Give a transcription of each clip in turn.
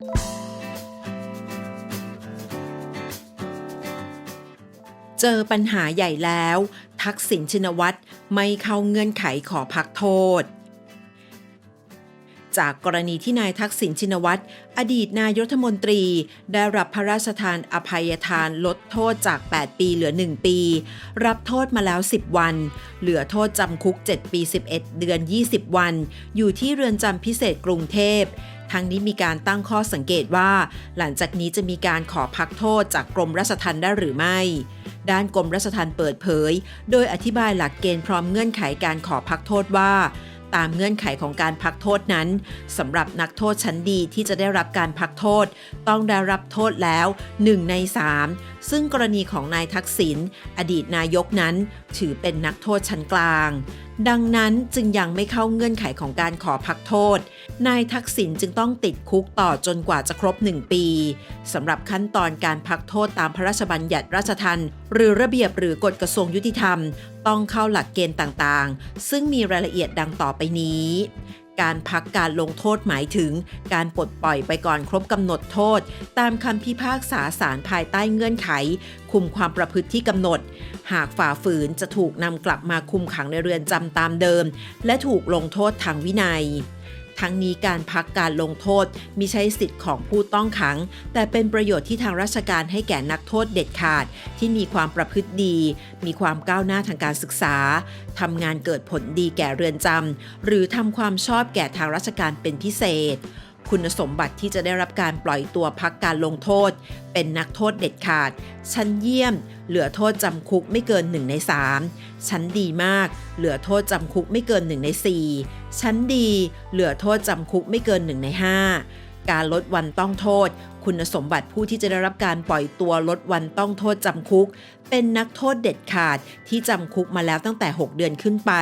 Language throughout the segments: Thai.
เจอปัญหาใหญ่แล้ว ทักษิณชินวัตรไม่เข้าเงื่อนไขขอพักโทษ จากกรณีที่นายทักษิณชินวัตร อดีตนายรัฐมนตรี ได้รับพระราชทานอภัยทานลดโทษจาก 8 ปีเหลือ 1 ปี รับโทษมาแล้ว 10 วัน เหลือโทษจำคุก 7 ปี 11 เดือน 20 วัน อยู่ที่เรือนจำพิเศษกรุงเทพทั้งนี้มีการตั้งข้อสังเกตว่า หลังจากนี้จะมีการขอพักโทษจากกรมราชทัณฑ์ได้หรือไม่ ด้านกรมราชทัณฑ์เปิดเผย โดยอธิบายหลักเกณฑ์พร้อมเงื่อนไขการขอพักโทษว่า ตามเงื่อนไขของการพักโทษนั้นสำหรับนักโทษชั้นดีที่จะได้รับการพักโทษ ต้องได้รับโทษแล้ว 1 ใน 3 ซึ่งกรณีของนายทักษิณอดีตนายกนั้น ถือเป็นนักโทษชั้นกลาง ดังนั้นจึงยังไม่เข้าเงื่อนไขของการขอพักโทษ นายทักษิณจึงต้องติดคุกต่อจนกว่าจะครบ 1 ปีสำหรับขั้นตอนการพักโทษตามพระราชบัญญัติราชทันหรือระเบียบหรือกฎกระทรวงยุติธรรม ต้องเข้าหลักเกณฑ์ต่างๆ ซึ่งมีรายละเอียดดังต่อไปนี้ การพักการลงโทษหมายถึง การปลดปล่อยไปก่อนครบกำหนดโทษ ตามคำพิพากษาศาลภายใต้เงื่อนไข คุมความประพฤติที่กำหนด หากฝ่าฝืนจะถูกนำกลับมาคุมขังในเรือนจำตามเดิม และถูกลงโทษทางวินัย ทั้งนี้การพักการลงโทษมิใช่สิทธิ์ของผู้ต้องขัง แต่เป็นประโยชน์ที่ทางราชการให้แก่นักโทษเด็ดขาด ที่มีความประพฤติดี มีความก้าวหน้าทางการศึกษาทำงานเกิดผลดีแก่เรือนจำหรือทำความชอบแก่ทางราชการเป็นพิเศษ คุณสมบัติที่จะได้รับการปล่อยตัวพักการลงโทษ เป็นนักโทษเด็ดขาด ชั้นเยี่ยม เหลือโทษจำคุกไม่เกิน 1 ใน 3 ชั้นดีมาก เหลือโทษจำคุกไม่เกิน 1 ใน 4 ชั้นดี เหลือโทษจำคุกไม่เกิน 1 ใน 5 การลดวันต้องโทษ คุณสมบัติผู้ที่จะได้รับการปล่อยตัวลดวันต้องโทษจำคุกเป็นนักโทษเด็ดขาดที่จำคุกมาแล้วตั้งแต่ 6 เดือนขึ้นไป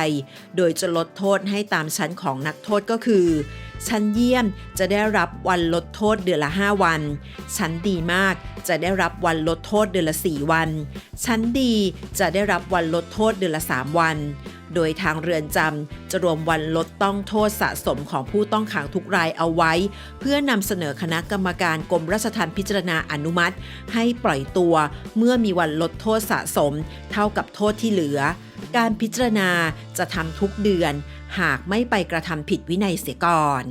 โดยจะลดโทษให้ตามชั้นของนักโทษก็คือ ชั้นเยี่ยมจะได้รับวันลดโทษเดือนละ 5 วัน ชั้นดีมากจะได้รับวันลดโทษเดือนละ 4 วัน ชั้นดีจะได้รับวันลดโทษเดือนละ 3 วัน โดยทางเรือนจำจะรวมวันลดต้องโทษสะสมของผู้ต้องขังทุกรายเอาไว้ เพื่อนำเสนอคณะกรรมการกรมราชทัณฑ์พิจารณาอนุมัติ ให้ปล่อยตัวเมื่อมีวันลดโทษสะสม เท่ากับโทษที่เหลือ การพิจารณาจะทำทุกเดือน หากไม่ไปกระทำผิดวินัยเสียก่อน